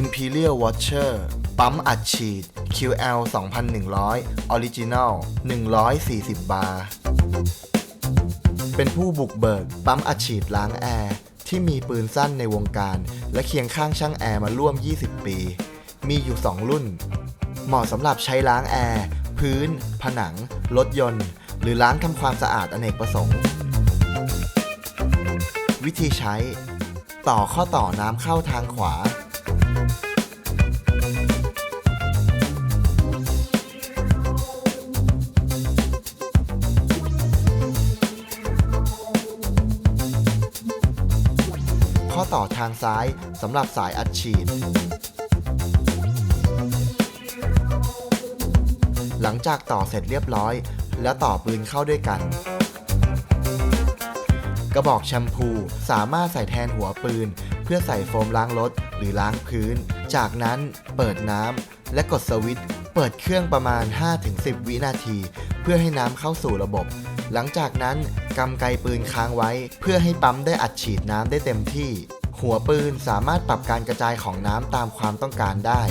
Imperial Watcher ปั๊มอัดฉีด QL 2100 Original 140 บาร์ เป็นผู้บุกเบิก ปั๊มอัดฉีดล้างแอร์ ที่มีปืนสั้นในวงการ และเคียงข้างช่างแอร์มาร่วม 20 ปี มีอยู่ 2 รุ่น เหมาะสำหรับใช้ล้างแอร์ พื้น ผนัง รถยนต์ หรือล้างทำความสะอาดอเนกประสงค์ วิธีใช้ ต่อข้อต่อน้ำเข้าทางขวา ข้อต่อทางซ้ายสำหรับสายอัดฉีด หลังจากต่อเสร็จเรียบร้อย แล้วต่อปืนเข้าด้วยกัน กระบอกแชมพู สามารถใส่แทนหัวปืน เพื่อใส่โฟมล้างรถหรือล้างพื้น จากนั้นเปิดน้ำและกดสวิตช์เปิดเครื่องประมาณ 5-10 วินาที เพื่อให้น้ำเข้าสู่ระบบ หลังจากนั้นกำไกปืนค้างไว้ เพื่อให้ปั๊มได้อัดฉีดน้ำได้เต็มที่ หัวปืนสามารถปรับการกระจายของน้ำตามความต้องการได้